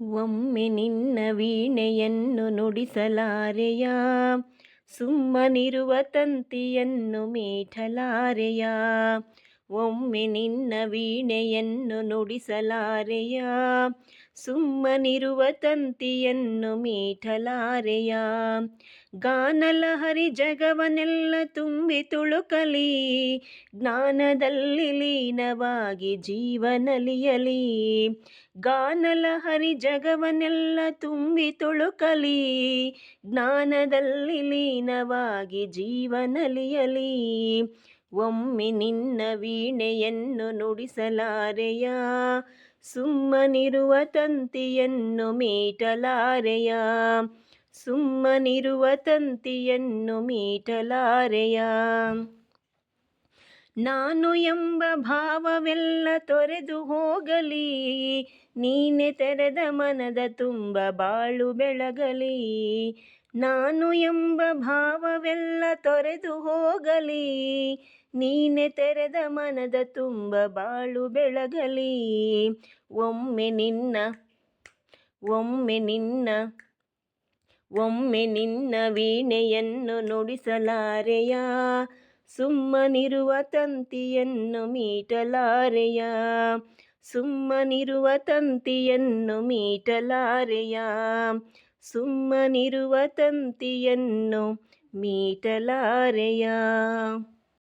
ಒಮ್ಮೆ ನಿನ್ನ ವೀಣೆಯನ್ನು ನುಡಿಸಲಾರೆಯ? ಸುಮ್ಮನಿರುವ ತಂತಿಯನ್ನು ಮೀಠಲಾರೆಯ? ಒಮ್ಮೆ ನಿನ್ನ ವೀಣೆಯನ್ನು ನುಡಿಸಲಾರೆಯ? ಸುಮ್ಮನಿರುವ ತಂತಿಯನ್ನು ಮೀಠಲಾರೆಯ? ಗಾನಲಹರಿ ಜಗವನೆಲ್ಲ ತುಂಬಿ ತುಳುಕಲಿ, ಜ್ಞಾನದಲ್ಲಿ ಲೀನವಾಗಿ ಜೀವನಲಿಯಲಿ ಗಾನಲಹರಿ ಜಗವನೆಲ್ಲ ತುಂಬಿ ತುಳುಕಲಿ, ಜ್ಞಾನದಲ್ಲಿ ಲೀನವಾಗಿ ಜೀವನಲಿಯಲಿ ಒಮ್ಮೆ ನಿನ್ನ ವೀಣೆಯನ್ನು ನುಡಿಸಲಾರೆಯ? ಸುಮ್ಮನಿರುವ ತಂತಿಯನ್ನು ಮೀಟಲಾರೆಯ? ಸುಮ್ಮನಿರುವ ತಂತಿಯನ್ನು ಮೀಟಲಾರೆಯ? ನಾನು ಎಂಬ ಭಾವವೆಲ್ಲ ತೊರೆದು ಹೋಗಲಿ, ನೀನೆ ತೆರೆದ ಮನದ ತುಂಬ ಬಾಳು ಬೆಳಗಲಿ. ನಾನು ಎಂಬ ಭಾವವೆಲ್ಲ ತೊರೆದು ಹೋಗಲಿ ನೀನೆ ತೆರೆದ ಮನದ ತುಂಬ ಬಾಳು ಬೆಳಗಲಿ. ಒಮ್ಮೆ ನಿನ್ನ ಒಮ್ಮೆ ನಿನ್ನ ಒಮ್ಮೆ ನಿನ್ನ ವೀಣೆಯನ್ನು ನುಡಿಸಲಾರೆಯ? ಸುಮ್ಮನಿರುವ ತಂತಿಯನ್ನು ಮೀಟಲಾರೆಯ? ಸುಮ್ಮನಿರುವ ತಂತಿಯನ್ನು ಮೀಟಲಾರೆಯ? ಸುಮ್ಮನಿರುವ ತಂತಿಯನ್ನು ಮೀಟಲಾರೆಯ?